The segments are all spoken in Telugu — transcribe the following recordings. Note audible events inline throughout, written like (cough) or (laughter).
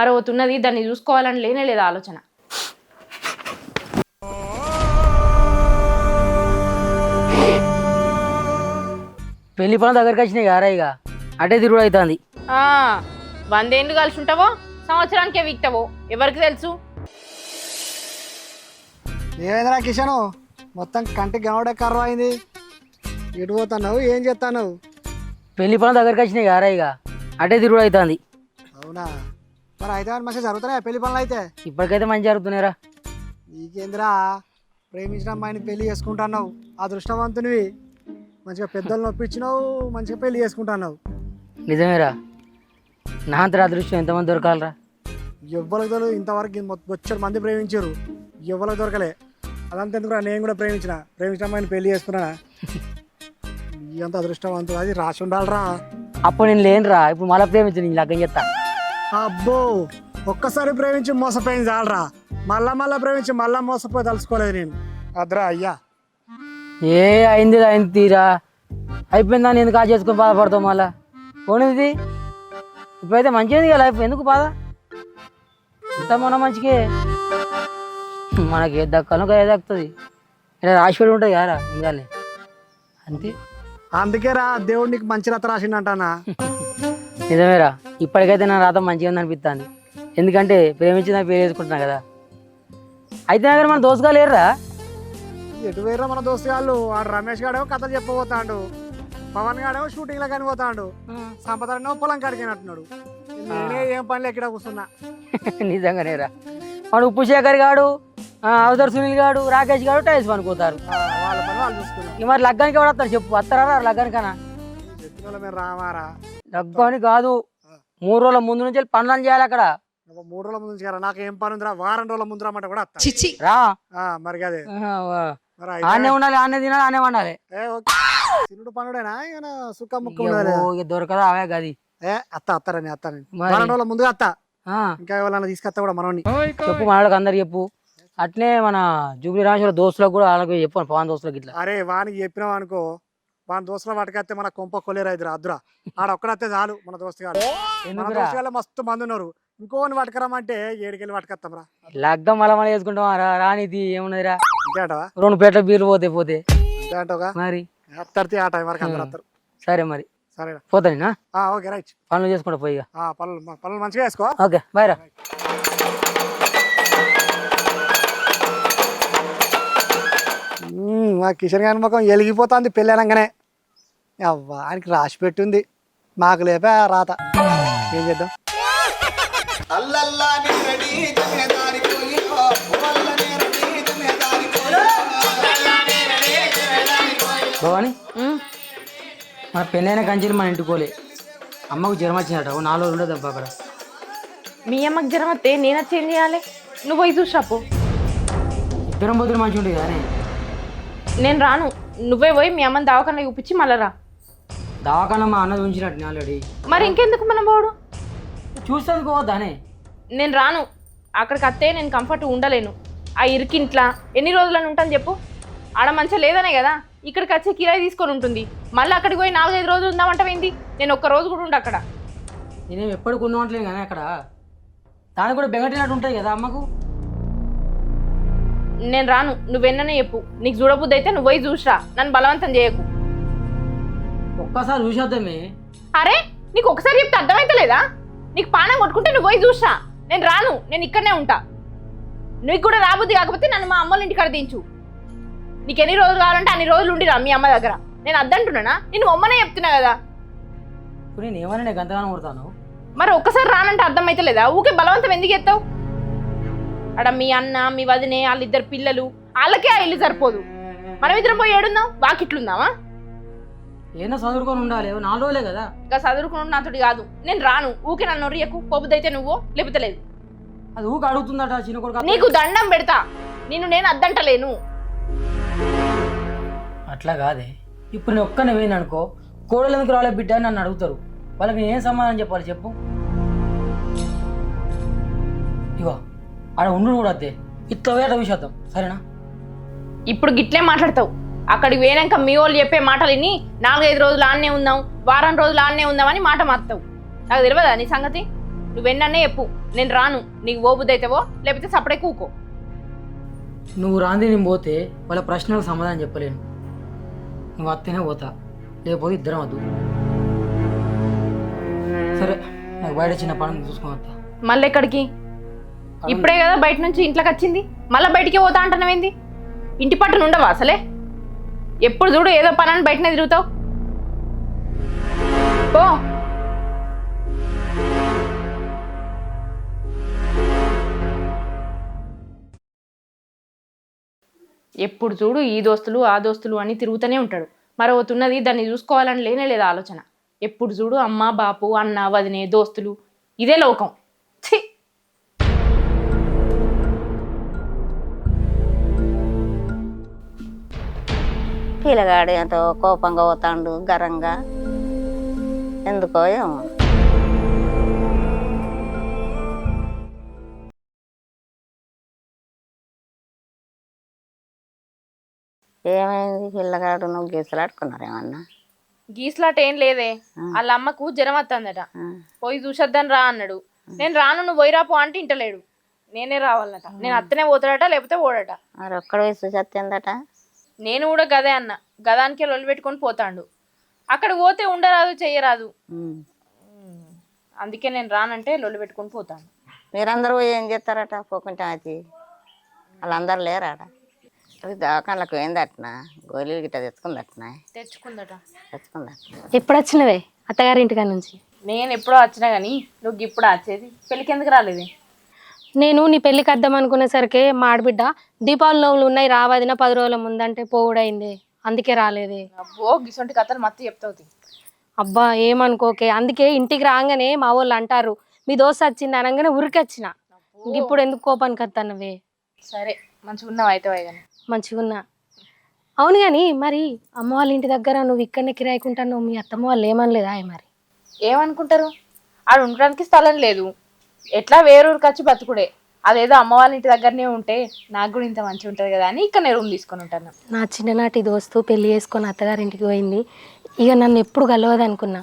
మరి ఉన్నది దాన్ని చూసుకోవాలని లేనే లేదు ఆలోచన. పెళ్ళి పనులు దగ్గరికి వచ్చినాయి ఇక. అటే తిరుగుడు అవుతుంది ఆ, వందేండ్లు కలిసి ఉంటావో సంవత్సరానికే వీక్తావో ఎవరికి తెలుసు? ఏమైందిరా కిషను? మొత్తం కంటికి కనబడే కర్ర అయింది. ఎటు పోతున్నావు? ఏం చేస్తున్నావు? పెళ్ళి పనులు దగ్గరికి వచ్చినాయి ఇక. అటే తిరుగుడు అవుతుంది అవునా? మరి అయితే మంచిగా జరుగుతున్నాయా పెళ్ళి పనులు అయితే? ఇప్పటికైతే మంచి జరుగుతున్నాయిరా. నీకేందిరా? ప్రేమించిన అమ్మాయిని పెళ్ళి చేసుకుంటున్నావు. అదృష్టవంతునివి. మంచిగా పెద్దలు నొప్పించినావు మంచిగా పెళ్ళి చేసుకుంటున్నావు. నిజమేరా. నా అంతటి అదృష్టం ఎంతమంది దొరకాలరా? ఎవ్వరికి దొరకదు. ఇంతవరకు వచ్చారు మంది ప్రేమించారు. ఎవ్వరికి దొరకలే. అదంతా ఎందుకురా? నేను కూడా ప్రేమించిన. ప్రేమించిన అమ్మాయిని పెళ్ళి చేసుకున్నానా (laughs) ఎంత అదృష్టవంతుడు. అది రాసి ఉండాలిరా. అప్పుడు నేను లేనురా. ఇప్పుడు మళ్ళీ ప్రేమించు నేను లగ్గం చెప్తా. అబ్బో ఒక్కసారి ప్రేమించి మోసపోయింది చాలరా. మళ్ళా మళ్ళా ప్రేమించి మళ్ళా మోసపోయి తలుసుకోలేదు నేను. అద్రా అయ్యా. ఏ అయింది అయింది తీరా. అయిపోయిందా నేను కాల్ చేసుకొని బాధపడతావు మళ్ళా? పోనిది. ఇప్పుడైతే మంచిది కదా లైఫ్ ఎందుకు బాధ? ఇంత మన మంచికే. మనకి ఏది దక్కాలో ఏది దక్కుతుంది? ఇలా రాసిపెట్టి ఉంటుంది కదా ఇంకాలే అంతే. అందుకే రా దేవుడు నీకు మంచి రత రాసిండంటానా (laughs) నిజమేరా. ఇప్పటికైతే నా రాత మంచిగా ఉంది అనిపిస్తుంది ఎందుకంటే ప్రేమించి నా పేరు వేసుకుంటున్నా కదా. అయితే దగ్గర మన దోస్తుగా లేరురా? ఎటు వేరే మన దోస్తు వాళ్ళు వాడు రమేష్ గాడేమో కథలు చెప్పబోతాడు. పవన్ గాడేమో షూటింగ్లో కనిపోతాడు సంపదనేమో పొలం కడిగినట్టున్నాడు నేనే ఏం పనులు ఎక్కడ కూర్చున్నా. (laughs) నిజంగానేరా వాడు ఉప్పు శేఖర్ గాడు అవతర్ సునీల్ గాడు రాకేష్ గాడు టైల్స్ పనుకోతారు. వాళ్ళ పని వాళ్ళు చూసుకున్నాం ఇక మరి లగ్గానికి వస్తారు చెప్పు. వస్తారా లగ్గానికనా చెప్పిన రామారా లగ్గానికి కాదు. మూడు రోజుల ముందు నుంచి వెళ్ళి పనులు చేయాలి అక్కడ. మూడు రోజుల ముందు నుంచి నాకు ఏం పని ఉందిరా? వారం రోజుల ముందు రమ్మంటే కూడా వస్తా. రా. ఆ, మరి అదే. ఆనే ఉండాలి ఆనే తినాలి ఆనే వండాలి. ఏ, ఓకే. తినుడు పనుడేనా? సుక్క ముక్క దొరకదా అవే గది. ఏ అత్త అత్తారని అత్తారని. వారం రోజుల ముందుగా అత్త. ఆ, ఇంకా ఎవరైనా తీసుకొస్తా కూడా మనోని చెప్పు మన వాళ్ళకి అందరు చెప్పు. అట్నే మన జూబ్లీ రామేశ్వర దోస్తులకు కూడా వాళ్ళకి చెప్పు పవన్ దోస్తులకు ఇట్లా. అరే వానికి చెప్పినావు అనుకో వాని దోస్తుల వాటికైతే మన కొంప కొలేరు ఇద్దరు అద్దురా. ఆడ ఒక్కడైతే చాలు మన దోస్తు గారు మన దోస్తు గారు మస్తు మంది ఉన్నారు. ఇంకోని పట్టుకురమ్మంటే ఏడుకెళ్ళి పట్టుకొస్తాం రా. లగ్గం మళ్ళీ మళ్ళీ చేసుకుంటాం రా రానిది ఏమున్నదిరా? అంతే అంటవా? రెండు పేట్ల బీర్లు పోతే పోతే. అంతే అంటావుగా? మరి? అత్తడితే ఆ టైం వరకు అందరు వస్తారు. సరే మరి. సరేనా పోతానేనా? Okay right. పనులు చేసుకుంటా పోయి పనులు పనులు మంచిగా వేసుకో ఓకే బాయ్ రా. మా కిషన్ గారి ముఖం ఎలిగిపోతుంది పెళ్ళి అనగానే. అవ్వా ఆయనకి రాసి పెట్టింది. మాకు లేపే ఆ రాత. ఏం చేద్దాం? భవాని మన పెళ్ళైన కంచెలు మన ఇంటికోలే అమ్మకు జ్వరం వచ్చిందట ఓ నాలుగు రోజులు ఉండదు అబ్బా అక్కడ. మీ అమ్మకి జ్వరం వస్తే నేను వచ్చి ఏం చేయాలి? నువ్వు పోయి చూసాపు ఇద్దరం పోతులు మంచిగా ఉంటుంది కానీ. నేను రాను. నువ్వే పోయి మీ అమ్మని దవాఖాన చూపించి మళ్ళా రా. దవాఖాన మా అన్నది ఉంచినట్టు ఆల్రెడీ. మరి ఇంకెందుకు మనం పోడు? చూస్తాను పోవద్దానే నేను రాను. అక్కడికి వస్తే నేను కంఫర్ట్ ఉండలేను. ఆ ఇరికింట్లా ఎన్ని రోజులని ఉంటాను చెప్పు. ఆడ మంచిగా లేదనే కదా. ఇక్కడికి వచ్చి కిరాయి తీసుకొని ఉంటుంది. మళ్ళీ అక్కడికి పోయి నాలుగైదు రోజులు ఉందామంటావేంటి నేను ఒక్క రోజు కూడా ఉండు అక్కడ. నేనేం ఎప్పుడు కొన్నట్లేదు కానీ అక్కడ. దానికి కూడా బెంగటినట్టు ఉంటుంది కదా అమ్మకు. నేను రాను. నువ్వెన్ననే చెప్పు. నీకు చూడబుద్ది అయితే నువ్వు పోయి చూసిరా. నన్ను బలవంతం చేయకు. ఒక్కసారి చూసేద్దామే. అరే నీకు ఒకసారి చెప్తే అర్థమైతలేదా నీకు పానం కొట్టుకుంటే నువ్వు పోయి చూసిరా నేను రాను నేను ఇక్కడనే ఉంటా. నీకు కూడా రాబుద్ది కాకపోతే నన్ను మా అమ్మల ఇంటికాడ దించు. నీకు ఎన్ని రోజులు కావాలంటే అన్ని రోజులు ఉండిరా మీ అమ్మ దగ్గర. నేను అద్దంటున్నానా? నేను అమ్మనే చెప్తున్నా కదా. నేను అంతగానో కొడతాను? మరి ఒక్కసారి రానంటే అర్థమైతలేదా ఊకే బలవంతం ఎందుకు ఎత్తావు అడ మీ అన్న మీ వదినే వాళ్ళిద్దరు పిల్లలు వాళ్ళకే ఆ ఇల్లు సరిపోదు. మనం ఇద్దరం పోయి ఏడుందాం వాకిట్లుందామా? ఏదో చదువుకొని ఉండాలి. నాలుగు రోజులే కదా. ఇంకా చదువుకున్న నాతోటి కాదు. నేను రాను. ఊకే నన్ను రియకు పోబుదైతే నువ్వు లేకపోతే లేదు. అది ఊక అడుగుతుందట చిన్న కొడుకు నీకు దండం పెడతా. నిన్ను నేను అద్దంటలేను. అట్లా కాదే. ఇప్పుడు నేను ఒక్కనే పోయింది అనుకో కోడలు ఎందుకు రాలే బిడ్డ అని నన్ను అడుగుతారు. వాళ్ళకి నేను ఏం సమాధానం చెప్పాలి చెప్పు. ఇగో ఆడ ఉండు కూడా అద్దే. ఇట్లా వేట విషేద్దాం సరేనా? ఇప్పుడు గిట్లే మాట్లాడతావు. అక్కడికి పోయినాక మీ వాళ్ళు చెప్పే మాటలు విని నాలుగైదు రోజులు ఆన్నే ఉందాం వారం రోజులు ఆన్నే ఉందామని మాట మారుతావు. నాకు తెలియదా నీ సంగతి? నువ్వెన్ననే చెప్పు నేను రాను. నీకు ఓ బుద్ధి అవుతావో లేకపోతే సపడే కూకో నువ్వు రాంది నేను పోతే వాళ్ళ ప్రశ్నలకు సమాధానం చెప్పలేను. నువ్వు వస్తేనే పోతా లేకపోతే ఇద్దరం వద్దు సరే నాకు బయట చిన్న పని ఉంది, చూసుకొని వస్తా. మళ్ళీ ఎక్కడికి? ఇప్పుడే కదా బయట నుంచి ఇంట్లోకి వచ్చింది. మళ్ళీ బయటికి పోతా అంటున్నావేంది? ఇంటి పట్టున ఉండవా అసలే? ఎప్పుడు చూడు ఏదో పనని బయటనే తిరుగుతావు. పో. ఎప్పుడు చూడు ఈ దోస్తులు ఆ దోస్తులు అని తిరుగుతూనే ఉంటాడు. మరొకతున్నది దాన్ని చూసుకోవాలని లేనే లేదు ఆలోచన. ఎప్పుడు చూడు అమ్మ బాపు అన్న వదినే దోస్తులు. ఇదే లోకం. ఛీ! పిల్లగాడు ఎంతో కోపంగా పోతాండు గరంగా ఎందుకో ఏమో. ఏమైంది? పిల్లగాడు నువ్వు గీసలాడుకున్నారు ఏమన్నా? గీస్లాట ఏం లేదే. వాళ్ళ అమ్మకు జ్వరం వస్తుందట. పోయి చూసొద్దని రా అన్నాడు. నేను రాను నువ్వు పోయిరా పో అంటే ఇంటలేడు. నేనే రావాలన్నట. నేను అత్తనే పోతాడట లేకపోతే పోడట. మరి ఒక్కడ వయసు చచ్చిందట నేను కూడా గదే అన్న. గదానికే లొల్లి పెట్టుకొని పోతాండు. అక్కడ పోతే ఉండరాదు చెయ్యరాదు. అందుకే నేను రానంటే లొల్లి పెట్టుకొని పోతాను. మీరందరూ పోయి ఏం చేస్తారట? పోకుంటే అది. వాళ్ళందరూ లేరాట? అది దవాఖానలకు ఏందట్నా గోళీలు గిట్ట తెచ్చుకుందట్నా? తెచ్చుకుందట. తెచ్చుకుందట ఎప్పుడు వచ్చినవే? అత్తగారి ఇంటికాడ నుంచి? నేను ఎప్పుడో వచ్చినా కానీ నువ్వు ఇప్పుడు వచ్చేది. పెళ్ళికి ఎందుకు రాలేదు? నేను నీ పెళ్ళికి వద్దాం అనుకునేసరికి మా ఆడబిడ్డ దీపావళి నవ్వులు ఉన్నాయి రావదిన పది రోజుల ముందంటే పోవుడైంది. అందుకే రాలేదే. అబ్బో గిసొంటి కథలు మత్తు చెప్తావు అబ్బా ఏమనుకోకే. అందుకే ఇంటికి రాగానే మా వాళ్ళు అంటారు మీ దోశ వచ్చింది అనగానే ఉరికొచ్చిన. ఇప్పుడు ఎందుకు కోపానికి వస్తానవే సరే మంచిగా ఉన్నావు అయితే కానీ మంచిగున్నా అవును కానీ మరి అమ్మ వాళ్ళ ఇంటి దగ్గర నువ్వు ఇక్కడనే కిరాయికుంటాను మీ అత్తమ్మ వాళ్ళు ఏమనలేదా మరి? ఏమనుకుంటారు? ఆడ ఉండడానికి స్థలం లేదు. ఎట్లా వేరూరికి వచ్చి బతుకుడే? అదేదో అమ్మ వాళ్ళ ఇంటి దగ్గరనే ఉంటే నాకు కూడా ఇంత మంచిగా ఉంటుంది కదా అని ఇక్కడనే రూమ్ తీసుకొని ఉంటాను. నా చిన్ననాటి దోస్తు పెళ్ళి చేసుకొని అత్తగారింటికి పోయింది. ఇక నన్ను ఎప్పుడు కలవదు అనుకున్నా.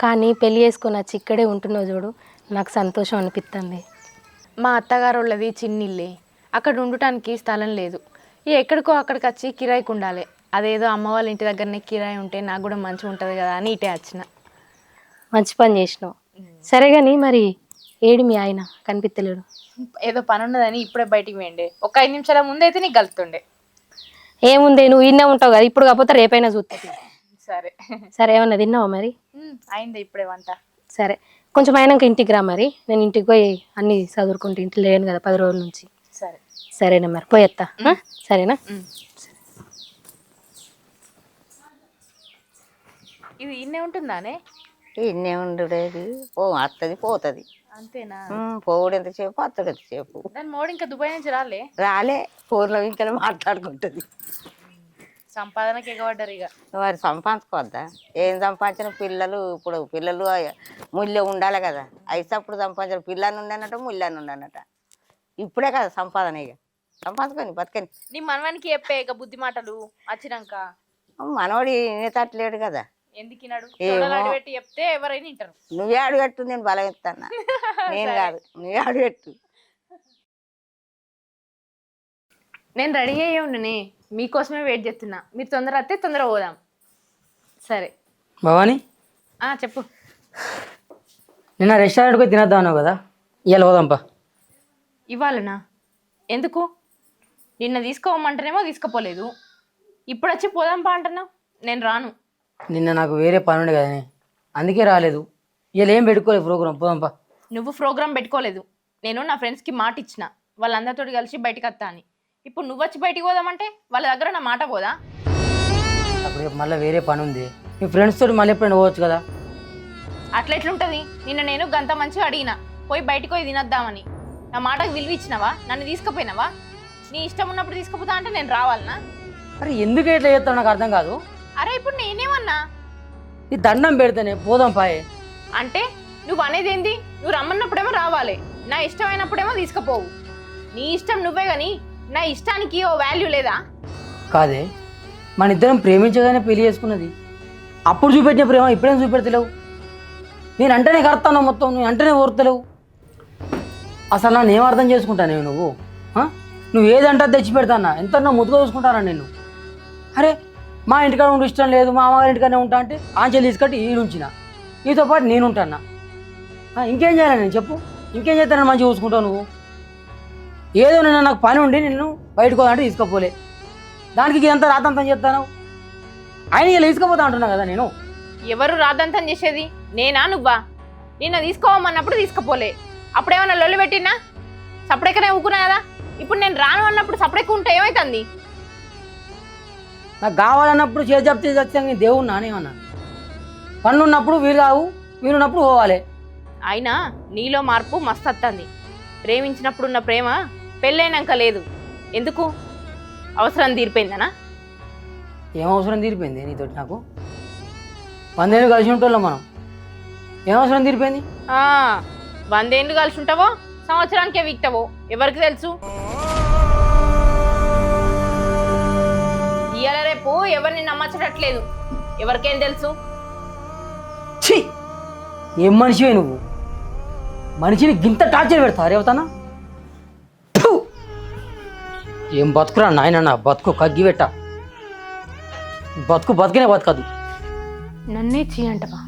కానీ పెళ్ళి చేసుకొని వచ్చి ఇక్కడే ఉంటున్నావు చూడు నాకు సంతోషం అనిపిస్తుంది మా అత్తగారు వాళ్ళది చిన్నిల్లే. అక్కడ ఉండటానికి స్థలం లేదు. ఇక ఎక్కడికో అక్కడికి వచ్చి కిరాయికి ఉండాలి. అదేదో అమ్మ వాళ్ళ ఇంటి దగ్గరనే కిరాయి ఉంటే నాకు కూడా మంచిగా ఉంటుంది కదా అని ఇటే వచ్చిన. మంచి పని చేసినావు. సరే కానీ మరి ఏడి మీ ఆయన కనిపిస్తలేడు ఏదో పని ఉన్నదని ఇప్పుడే బయటికి పోయిండే. ఒక ఐదు నిమిషాల ముందు అయితే నీకు కలుతుండే ఏముంది నువ్వు ఇన్నే ఉంటావు కదా ఇప్పుడు కాకపోతే రేపైనా చూస్తుంది సరే. సరే ఏమన్నా తిన్నావా మరి? అయింది ఇప్పుడే వంట. సరే. కొంచెం అయినాక ఇంటికి రా మరి. నేను ఇంటికి పోయి అన్ని చదువుకుంటూ ఇంటి లేను కదా పది రోజుల నుంచి. సరే. సరేనా మరి పోయేత్తా ఆ? సరేనా. ఇది ఇన్నే ఉంటుందానే? ఇన్నే ఉండుడేది. పో వస్తుంది పోతుంది. అంతేనా? పోవుడు ఎంతసేపు అత్తడు ఎంతసేపు. దాని మోడు ఇంకా దుబాయ్ నుంచి రాలే. రాలే ఫోన్లో ఇంకా మాట్లాడుకుంటుంది. సంపాదనకి ఎగబడ్డారు ఇక వారు సంపాదించుకోవద్దా? ఏం సంపాదించిన పిల్లలు ఇప్పుడు పిల్లలు ముళ్ళే ఉండాలి కదా. అయిసప్పుడు సంపాదించిన పిల్లని ఉండనట ముళ్ళని ఉండనట ఇప్పుడే కదా సంపాదన ఇక సంపాదించుకొని బతకని. నీ మనవానికి చెప్పే ఇక బుద్ధి మాటలు వచ్చినాక మనవాడు వినేటట్లేడు కదా. చెప్తే ఎవరైనా వింటారు. నువ్వే అడుగట్టు నేను బలం ఇస్తాను (laughs) నేను కాదు నువ్వే అడుగట్టు. నేను రెడీ అయ్యే ఉండనే మీకోసమే వెయిట్ చేస్తున్నా. మీరు తొందర వస్తే తొందర పోదాం. సరే. భవాని? ఆ చెప్పు. నిన్న రెస్టారెంట్కి పోయి తినేద్దాం అన్నావు కదా? ఇవాళ పోదాంపా ఇవ్వాలనా? ఎందుకు? నిన్న తీసుకోమంటేనేమో తీసుకుపోలేదు. ఇప్పుడు వచ్చి పోదాంపా అంటున్నావు. నేను రాను. నిన్న నాకు వేరే పని ఉండే కదనే. అందుకే రాలేదు. ఇవాళ ఏం పెట్టుకోలేదు ప్రోగ్రామ్ పోదాంపా నువ్వు ప్రోగ్రామ్ పెట్టుకోలేదు. నేను నా ఫ్రెండ్స్కి మాట ఇచ్చిన వాళ్ళందరితో కలిసి బయటికి వస్తా అని. ఇప్పుడు నువ్వు వచ్చి బయటికి పోదామంటే వాళ్ళ దగ్గర నా మాట పోదా? అప్పుడు రేపు మళ్ళీ వేరే పని ఉంది. మీ ఫ్రెండ్స్ తోటి మళ్ళీ ఎప్పుడైనా పోవచ్చు కదా? అట్లా ఎట్లుంటది? నిన్న నేను గంత మంచిగా అడిగిన. పోయి బయటికి పోయి తినొద్దామని. నా మాటకు విలువ ఇచ్చినావా? నన్ను తీసుకుపోయినావా? నీ ఇష్టం ఉన్నప్పుడు తీసుకుపోతా అంటే నేను రావాలనా? అరే ఎందుకు ఇట్లా చేస్తావు? నాకు అర్థం కాదు. అరే ఇప్పుడు నేనేమన్నా? నీ దండం పెడితేనే పోదాం పాయే. అంటే నువ్వు అనేది ఏంది? నువ్వు రమ్మన్నప్పుడేమో రావాలి. నా ఇష్టమైనప్పుడేమో తీసుకుపోవు. నీ ఇష్టం నువ్వే గాని నా ఇష్టానికి ఓ వాల్యూ లేదా? కాదే మన ఇద్దరం ప్రేమించగానే పెళ్ళి చేసుకున్నది. అప్పుడు చూపెట్టిన ప్రేమ ఇప్పుడేం చూపెడతలేవు? నేను అంటేనే కడతాను మొత్తం నేను అంటేనే ఓర్తలేవు. అసలు నన్ను ఏం అర్థం చేసుకుంటానే నువ్వు? నువ్వు ఏదంటే తెచ్చి పెడతానా ఎంత ముద్దుగా చూసుకుంటానా నేను అరే మా ఇంటికాడ ఉండి ఇష్టం లేదు మా అమ్మగారి ఇంటికాడనే ఉంటా అంటే ఆంచెలు తీసుకట్టి ఈడుంచిన ఉంచిన. నీతో పాటు నేను ఉంటానా? ఇంకేం చేయాలి నేను చెప్పు. ఇంకేం చేస్తానని మంచిగా చూసుకుంటావు నువ్వు? ఏదో నేను నాకు పని ఉండి నిన్ను బయటకు అంటే తీసుకుపోలే. దానికి ఇదంతా రాతంతం చెప్తాను ఆయన ఇలా తీసుకుపోతా అంటున్నా కదా నేను. ఎవరు రాదంతం చేసేది? నేనా నువ్వా? నిన్న తీసుకోమన్నప్పుడు తీసుకుపోలే. అప్పుడేమన్నా లొల్లు పెట్టినా? సపడెక్కనే ఊకున్నా కదా? ఇప్పుడు నేను రాను అన్నప్పుడు సపడెక్క ఉంటే ఏమైతుంది? నాకు కావాలన్నప్పుడు చేతి చెప్తే చచ్చాను దేవుడు నానేమన్నా పనులు ఉన్నప్పుడు వీలు కావు వీలున్నప్పుడు పోవాలి. అయినా నీలో మార్పు మస్తు వస్తుంది ప్రేమించినప్పుడు ఉన్న ప్రేమ పెళ్ళైనాక లేదు. ఎందుకు? అవసరం తీరిపోయిందనా? ఏం అవసరం తీరిపోయింది నీతోటి నాకు? వందేళ్ళు కలిసి ఉంటోళ్ళం మనం. ఏం అవసరం తీరిపోయింది? వందేళ్ళు కలిసి ఉంటావో సంవత్సరానికే వీక్తావో ఎవరికి తెలుసు? ఎవరిని నమ్మచ్చట్లేదు ఎవరికేం తెలుసు? ఛీ! ఏం మనిషివే నువ్వు? మనిషిని గింత టార్చర్ పెడతారు రేవతానా! ఏం బతుకురా నాయన నా బతుకు కగ్గి పెట్ట. బతుకు బతికినే బతకదు. నన్నే చీ అంటవా?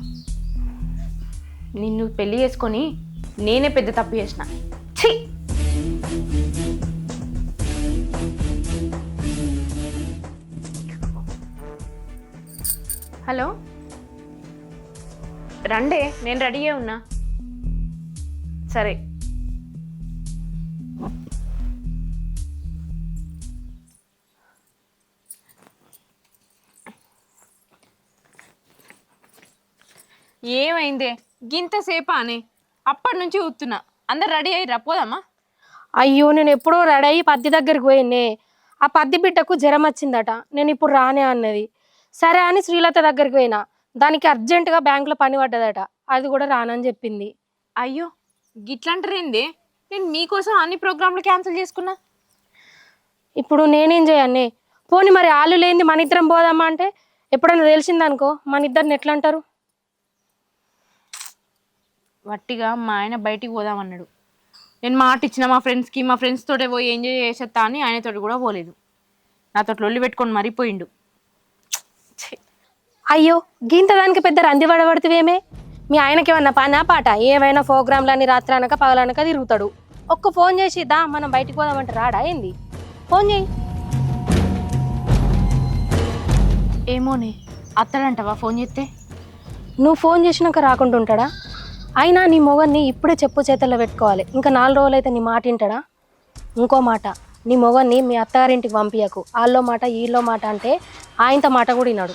నిన్ను పెళ్ళి చేసుకొని నేనే పెద్ద తప్పు చేసిన. ఛీ! హలో? రండే నేను రెడీయే ఉన్నా. సరే. ఏమైందే? గింతసేపా అని? అప్పటి నుంచి ఊతున్నా అందరు రెడీ అయ్యి పోదామా? అయ్యో నేను ఎప్పుడో రెడీ అయ్యి పత్తి దగ్గరికి పోయినే ఆ పత్తి బిడ్డకు జ్వరం వచ్చిందట. నేను ఇప్పుడు రానే అన్నది. సరే అని శ్రీలత దగ్గరికి పోయినా. దానికి అర్జెంటుగా బ్యాంకులో పని పడ్డదట. అది కూడా రానని చెప్పింది. అయ్యో గిట్లంటారేంది నేను మీకోసం అన్ని ప్రోగ్రాంలు క్యాన్సిల్ చేసుకున్నా. ఇప్పుడు నేనేం చేయన్నే? పోనీ మరి ఆలు లేనిది మన ఇద్దరం పోదామా అంటే? ఎప్పుడైనా తెలిసిందనుకో మన ఇద్దరిని ఎట్లా అంటారు వట్టిగా మా ఆయన బయటికి పోదామన్నాడు. నేను మాట ఇచ్చిన మా ఫ్రెండ్స్కి మా ఫ్రెండ్స్ తోటే పోయి ఎంజాయ్ చేసేస్తా అని ఆయనతోటి కూడా పోలేదు. నాతో లొల్లి పెట్టుకొని మరిపోయిండు. అయ్యో గీంత దానికి పెద్ద రంది పడబడుతువేమే మీ ఆయనకి ఏమన్నా పనా పాట? ఏమైనా ప్రోగ్రాంలని రాత్రి అనక పగలనక తిరుగుతాడు. ఒక్క ఫోన్ చేసి దా మనం బయటికి పోదామంటే రాడా? ఏంది? ఫోన్ చేయి. ఏమోనే అత్తడంటవా ఫోన్ చేస్తే నువ్వు ఫోన్ చేసినాక రాకుండా ఉంటాడా? అయినా నీ మొగన్ని ఇప్పుడే చెప్పు చేతుల్లో పెట్టుకోవాలి. ఇంకా నాలుగు రోజులు అయితే నీ మాట వింటాడా? ఇంకో మాట. నీ మొగన్ని మీ అత్తగారింటికి పంపించకు వాళ్ళో మాట వీళ్ళో మాట అంటే ఆయనతో మాట కూడా విన్నాడు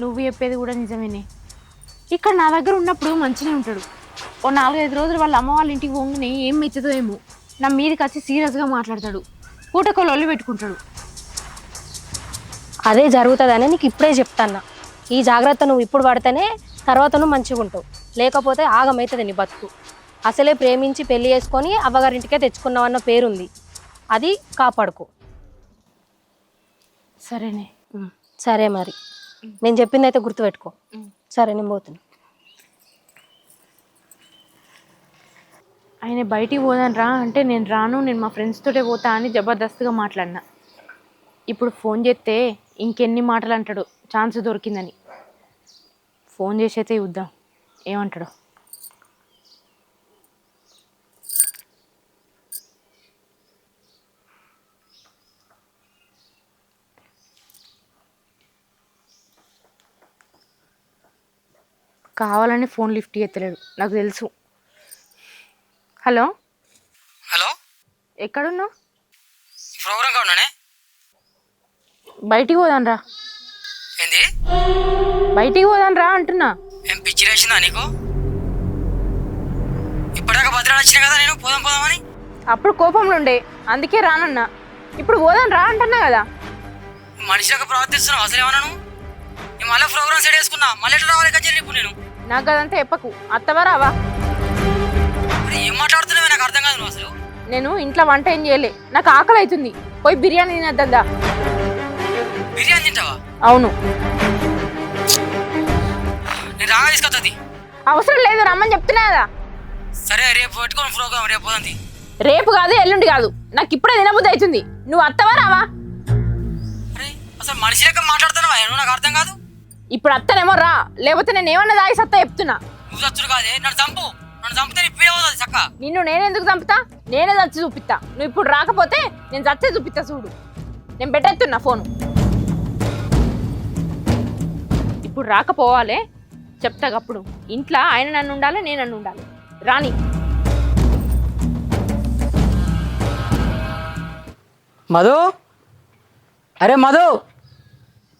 నువ్వు చెప్పేది కూడా నిజమేనే. ఇక్కడ నా దగ్గర ఉన్నప్పుడు మంచిగా ఉంటాడు. ఓ నాలుగైదు రోజులు వాళ్ళ అమ్మ వాళ్ళ ఇంటికి పోగానే ఏం మెచ్చదో ఏమో. నా మీదకి వచ్చి సీరియస్గా మాట్లాడతాడు. పూటకో లొల్లి పెట్టుకుంటాడు. అదే జరుగుతుందని నీకు ఇప్పుడే చెప్తాన్నా. ఈ జాగ్రత్త నువ్వు ఇప్పుడు పడితేనే తర్వాత నువ్వు మంచిగా ఉంటావు. లేకపోతే ఆగమవుతుంది నీ బతుకు. అసలే ప్రేమించి పెళ్ళి చేసుకొని అవ్వగారింటికే తెచ్చుకున్నావన్న పేరుంది. అది కాపాడుకో. సరేనే. సరే మరి. నేను చెప్పింది అయితే గుర్తుపెట్టుకో సరే నేను పోతున్నా. ఆయన బయటికి పోదాను రా. అంటే నేను రాను నేను మా ఫ్రెండ్స్ తోటే పోతా అని జబర్దస్త్గా మాట్లాడినా. ఇప్పుడు ఫోన్ చేస్తే ఇంకెన్ని మాటలు అంటాడు. ఛాన్స్ దొరికిందని. ఫోన్ చేసి అయితే చూద్దాం. ఏమంటాడు. కావాలని ఫోన్ లిఫ్ట్ చేస్తలేడు. నాకు తెలుసు. హలో? హలో? ఎక్కడున్నావు? ప్రోగ్రామ్ బయటికి పోదాం రా. ఏంది? బయటికి పోదాం రా అంటున్నా. ఏం పిచ్చి నీకు? ఇప్పటిదాకా భద్రాలు వచ్చినా కదా నేను? పోదాం పోదామని అప్పుడు కోపంలో ఉండే. అందుకే రానన్నా. ఇప్పుడు పోదాం రా అంటున్నా కదా. మనిషిలాగా ప్రవర్తిస్తున్నావు అసలు ఏమన్నా నువ్వు నేను మళ్ళీ ప్రోగ్రామ్ సెట్ చేసుకున్నా మళ్ళీ ఎట్లా రావాలి కచేరీ ఇప్పుడు నేను? నాకు అదంతా చెప్పకు. అత్తవా రావా? మరి ఏం మాట్లాడుతున్నావే? నాకు అర్థం కాదు నువ్వు అసలు. నేను ఇంట్లో వంట ఏం చేయలే. నాకు ఆకలి అవుతుంది పోయి బిర్యానీ తినేద్దా బిర్యానీ తింటావా? అవును. నేను రాగా తీసుకొస్తుంది అవసరం లేదు రమ్మని చెప్తున్నా కదా. సరే రేపు పెట్టుకొని ప్రోగ్రామ్ రేపు పోదండి రేపు కాదు ఎల్లుండి కాదు. నాకు ఇప్పుడే తినబుద్ధి అవుతుంది. నువ్వు అత్తవా రావా? అరే అసలు మనిషి లెక్క మాట్లాడుతున్నావా? నువ్వు నాకు అర్థం కాదు. ఇప్పుడు అత్తనేమో రా లేకపోతే నేను ఏమన్నా దాగి సత్తా చెప్తున్నా. నువ్వు చచ్చుడు కాదే నన్ను చంపు. నన్ను చంపితే నీ పీడ పోతుంది చక్క. నిన్ను నేనెందుకు చంపుతా? నేనే చచ్చి చూపిస్తా. నువ్వు ఇప్పుడు రాకపోతే నేను చచ్చే చూపిస్తా చూడు. నేను పెట్టేస్తున్నా ఫోను. ఇప్పుడు రాకపోవాలే చెప్తా అప్పుడు ఇంట్లో ఆయన నన్ను ఉండాలి నేను నన్ను ఉండాలి. రాని. మధు? అరే మధు?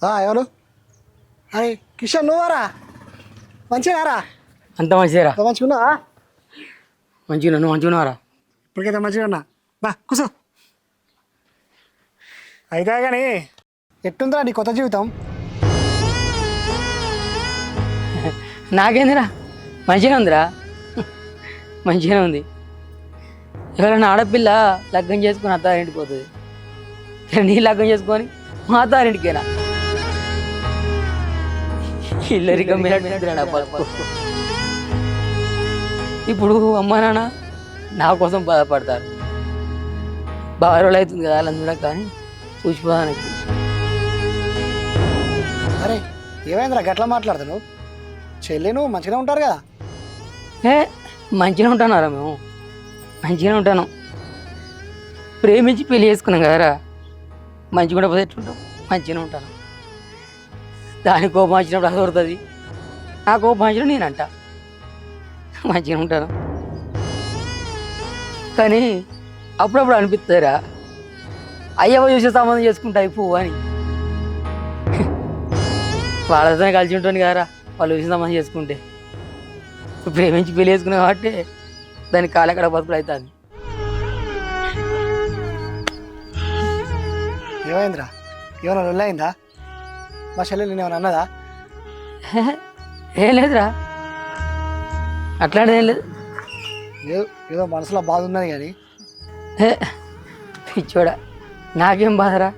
ఆ, ఎవరు? అరే కిషన్ నువ్వారా మంచిగారా అంత మంచిదేరా. అంత మంచిగా ఉన్నావా? మంచిగా నువ్వు మంచిగా ఉన్నారా ఇప్పటికైతే మంచిగా ఉన్నా. బా కూర్చో. అయితే కానీ ఎట్టుందిరా నీ కొత్త జీవితం? నాకేందిరా? మంచిగా ఉందిరా. మంచిగానే ఉంది. ఎవరైనా ఆడపిల్ల లగ్గం చేసుకుని అత్తారింటికి పోతుంది. నీ లగ్గం చేసుకొని మా అత్తారింటికేనా? ఇల్లరికం మీద నా బతుకు. ఇప్పుడు అమ్మా నాన్న నా కోసం బాధపడతారు. బాగా రోజులు అవుతుంది కదా అలా చూడక కానీ చూసిపోదానికి అరే ఏమైందిరా? గట్లా మాట్లాడుతున్నావు? చెల్లి నువ్వు మంచిగా ఉంటారు కదా? ఏ మంచిగా ఉంటున్నారా మేము? మంచిగానే ఉంటాను. ప్రేమించి పెళ్ళి చేసుకున్నాం కదరా? మంచిగా ఉండకపోతే ఎట్లుంటాం? మంచిగానే ఉంటాను. దాని కోపం వచ్చినప్పుడు అది దొరుకుతుంది. నా కోపం వచ్చిన నేనంట. మంచిగా ఉంటాను. కానీ అప్పుడప్పుడు అనిపిస్తారా అయ్యవ చూసే సంబంధం చేసుకుంటా పువ్వు అని. వాళ్ళతోనే కలిసి ఉంటుంది కదరా. వాళ్ళు చూసిన సంబంధం చేసుకుంటే. ప్రేమించి పెళ్ళి చేసుకున్నా కాబట్టి దాని కాలకడ బతుకులు అవుతుంది. ఏమైందిరా? ఏమైనా రొల్లు అయిందా మా చెల్లెలు నేను ఏమైనా అన్నదా? ఏం లేదురా. అట్లాంటిది ఏం లేదు. ఏదో ఏదో మనసులో బాధ ఉన్నది కానీ. పిచ్చోడా నాకేం బాధరా?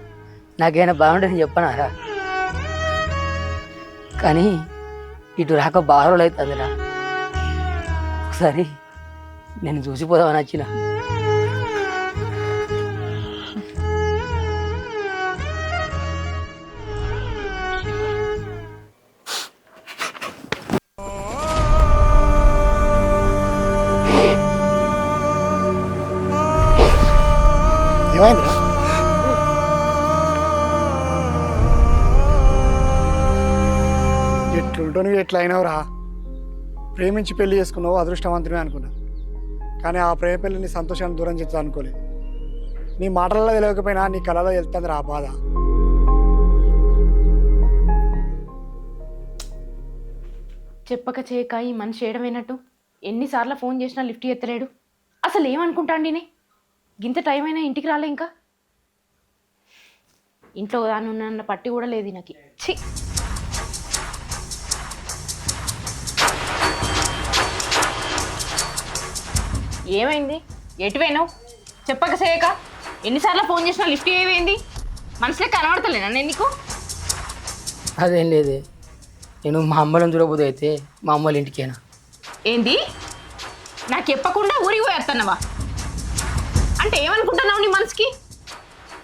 నాకేమైనా బాగుంటే నేను చెప్పనారా? కానీ ఇటు రాక రోజులు అవుతుందిరా. ఒకసారి నేను చూసిపోదామని వచ్చిన. ఎట్లా అయినవరా ప్రేమించి పెళ్ళి చేసుకున్నావు అదృష్టవంతమే అనుకున్నా. కానీ ఆ ప్రేమ పెళ్ళిని సంతోషాన్ని దూరం చేస్తా అనుకోలే. నీ మాటలలో తెలియకపోయినా నీ కళలో వెళ్తుంది రా బాధ. చెప్పక చేయక ఈ మనిషి ఏడమైనట్టు ఎన్నిసార్లు ఫోన్ చేసినా లిఫ్ట్ ఎత్తలేడు. అసలు ఏమనుకుంటాండి నే గింత టైం అయినా ఇంటికి రాలే ఇంకా. ఇంట్లో దాని ఉన్న పట్టి కూడా లేదు నాకు ఛీ! ఏమైంది? ఎటు పోయినావు? చెప్పక చేయక. ఎన్నిసార్లు ఫోన్ చేసినా లిఫ్ట్ ఏమైంది మనసులో కనబడతలేనా నేను నీకు? అదేం లేదే. నేను మా అమ్మలను చూడబోతే అయితే మా అమ్మల ఇంటికేనా? ఏంది? నాకు చెప్పకుండా ఊరికి పోయేస్తున్నావా అంటే ఏమనుకుంటున్నావు నీ మనసుకి?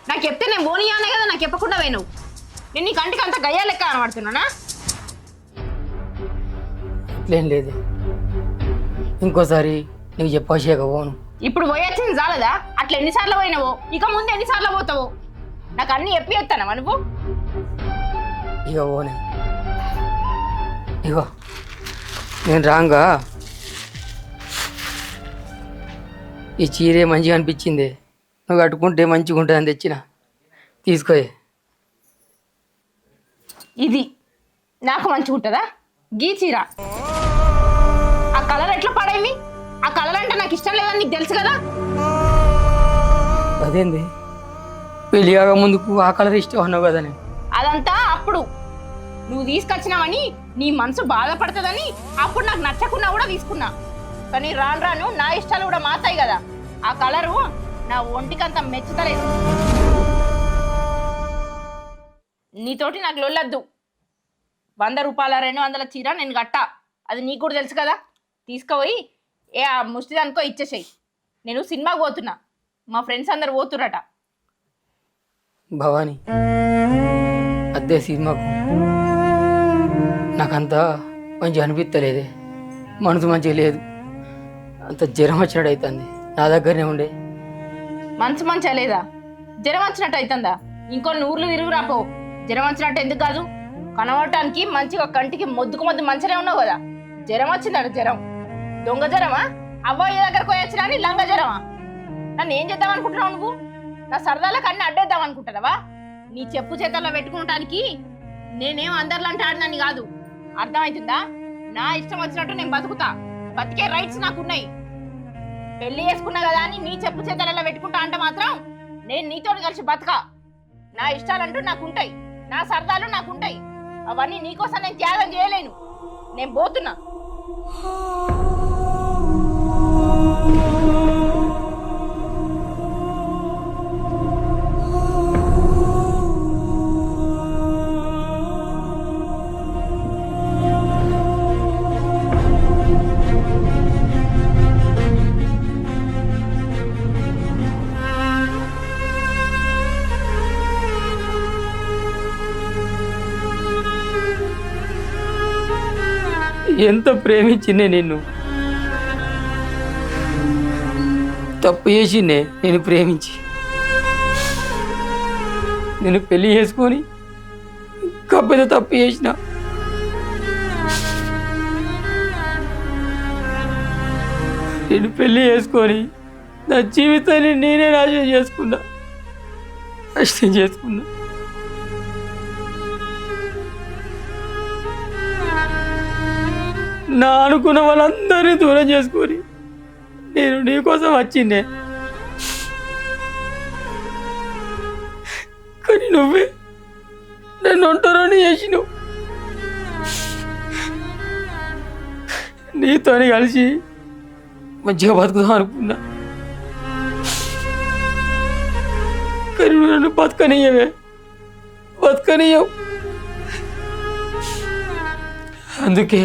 నాకు చెప్తే నేను పోనీయానే కదా నాకు చెప్పకుండా పోయినావు. నేను నీ కంటికి అంత గయ్యా లెక్క కనబడుతున్నానా? అట్లేం లేదే. ఇంకోసారి నీకు చెప్పకపోను ఇప్పుడు పోయొచ్చింది చాలదా? అట్లా ఎన్నిసార్లు పోయినావో? ఇక ముందు ఎన్నిసార్లు పోతావో? నాకు అన్ని చెప్పి చెప్తానవా నువ్వు? ఇక పోనే. ఇగో. నేను రాంగా. ఈ చీరే మంచిగా అనిపించింది. నువ్వు కట్టుకుంటే మంచిగా ఉంటుందని తెచ్చిన. తీసుకోయే. ఇది. నాకు మంచిగా ఉంటుందా గీ చీర. ఆ కలర్ అంటే నాకు ఇష్టం లేదని నీకు తెలుసు కదా? అదేంది? పెళ్ళి కాక ముందుకు ఆ కలర్ ఇష్టం అన్నావు కదా నేను అదంతా అప్పుడు. నువ్వు తీసుకొచ్చినావని నీ మనసు బాధపడుతుందని అప్పుడు నాకు నచ్చకున్నా కూడా తీసుకున్నా. కానీ రాను రాను నా ఇష్టాలు కూడా మాతాయి కదా. ఆ కలరు నా ఒంటికంత మెచ్చుతలేదు. నీతోటి నాకు లొల్లద్దు. వంద రూపాయల రెండు వందల చీర నేను కట్టా. అది నీకు కూడా తెలుసు కదా. తీసుకుపోయి ఏ ఆ ముష్టి దానికో ఇచ్చేసేయి. నేను సినిమాకి పోతున్నా. మా ఫ్రెండ్స్ అందరు పోతురట భవాని అదే సినిమాకు. నాకంతా మంచిగా అనిపిస్తలేదే మనసు మంచిగా లేదు. అంత జ్వరం వచ్చినట్టు అవుతుంది నా దగ్గరనే ఉండే. మనసు మంచిగా లేదా? జ్వరం వచ్చినట్టు అవుతుందా ఇంకొన్ని ఊర్లు తిరుగు రాపో. జ్వరం వచ్చినట్టు ఎందుకు కాదు? కనబడటానికి మంచిగా కంటికి మొద్దుకు మొద్దు మంచిగా ఉన్నావు కదా. జ్వరం వచ్చిందట జ్వరం. దొంగ జ్వరమా? అవ్వయ్య దగ్గరకు పోయి వచ్చినా అని లంగ జ్వరమా? నన్ను ఏం చేద్దాం అనుకుంటున్నావు నువ్వు? నా సరదాలకు అన్ని అడ్డేద్దాం అనుకుంటున్నావా? నీ చెప్పు చేతల్లో పెట్టుకోవటానికి నేనేం అందరిలాంటి ఆడినని కాదు. అర్థమవుతుందా నా ఇష్టం వచ్చినట్టు నేను బతుకుతా. బతికే రైట్స్ నాకున్నాయి. పెళ్ళి చేసుకున్నా కదా అని నీ చెప్పు చేతలలో పెట్టుకుంటా అంటే మాత్రం నేను నీతో కలిసి బతక. నా ఇష్టాలంటూ నాకుంటాయి. నా సరదాలు నాకుంటాయి. అవన్నీ నీకోసం నేను త్యాగం చేయలేను. నేను పోతున్నా. ఎంత ప్రేమించిందే నిన్ను? తప్పు చేసిందే నేను ప్రేమించి. నేను పెళ్ళి చేసుకొని కప్పెద తప్పు చేసిన. నేను పెళ్ళి చేసుకొని నా జీవితాన్ని నేనే నాశనం చేసుకున్నా నాశనం చేసుకున్నా. నా అనుకున్న వాళ్ళందరినీ దూరం చేసుకొని నేను నీ కోసం వచ్చిందే కానీ నువ్వే నన్ను ఒంటరిని చేసినావు. నీతోని కలిసి మంచిగా బతుకుదాం అనుకున్నా. కానీ నువ్వు నన్ను బతకనియవే బతకనియవు అందుకే